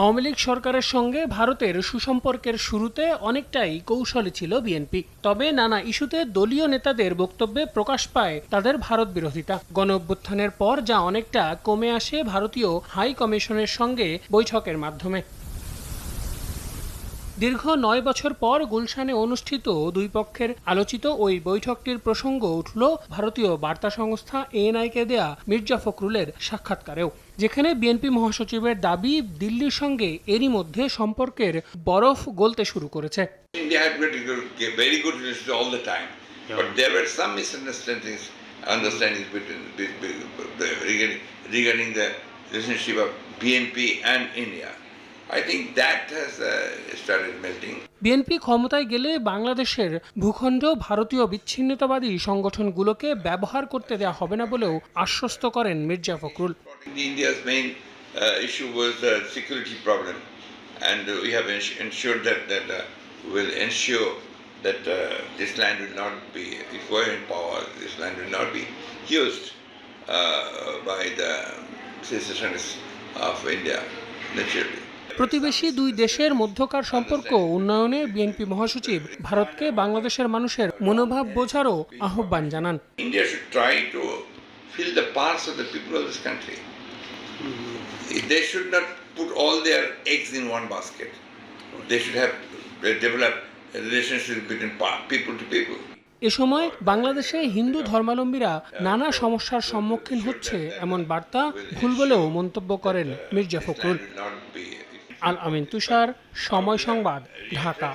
আওয়ামী লীগ সরকারের সঙ্গে ভারতের সুসম্পর্কের শুরুতে অনেকটাই কৌশলী ছিল বিএনপি। তবে নানা ইস্যুতে দলীয় নেতাদের বক্তব্যে প্রকাশ পায় তাদের ভারত বিরোধিতা। গণ অভ্যুত্থানের পর যা অনেকটা কমে আসে ভারতীয় হাই কমিশনের সঙ্গে বৈঠকের মাধ্যমে। দীর্ঘ নয় বছর পর গুলশানে অনুষ্ঠিত দুই পক্ষের আলোচিত ওই বৈঠকটির প্রসঙ্গ উঠল ভারতীয় বার্তা সংস্থা এএনআইকে দেয়া মির্জা ফখরুলের সাক্ষাৎকারেও যেখানে বিএনপি মহাসচিবের দাবি দিল্লির সঙ্গে এরই মধ্যে সম্পর্কের বরফ গলতে শুরু করেছে Relationship of BNP. I think that has uh, started BNP ক্ষমতায় গেলে বাংলাদেশের ভূখণ্ড ভারতীয় বিচ্ছিন্নতাবাদী সংগঠনগুলোকে ব্যবহার করতে দেওয়া হবে না বলেও আশ্বস্ত করেন Mirza Fakhrul uh, issue was the security problem, and uh, we have ens- ensured that that uh, will ensure that uh, this land will not be, if we're in power, this land will not be used uh, by the secessionists of India, naturally. প্রতিবেশী দুই দেশের মধ্যকার সম্পর্ক উন্নয়নে BNP মহাসচিব ভারতকে বাংলাদেশের মানুষের মনোভাব বোঝারও আহ্বান জানান। এ সময় বাংলাদেশে হিন্দু ধর্মাবলম্বীরা নানা সমস্যার সম্মুখীন হচ্ছে এমন বার্তা ভুল বলেও মন্তব্য করেন মির্জা ফখরুল। আল আমিন তুষার সময় সংবাদ ঢাকা।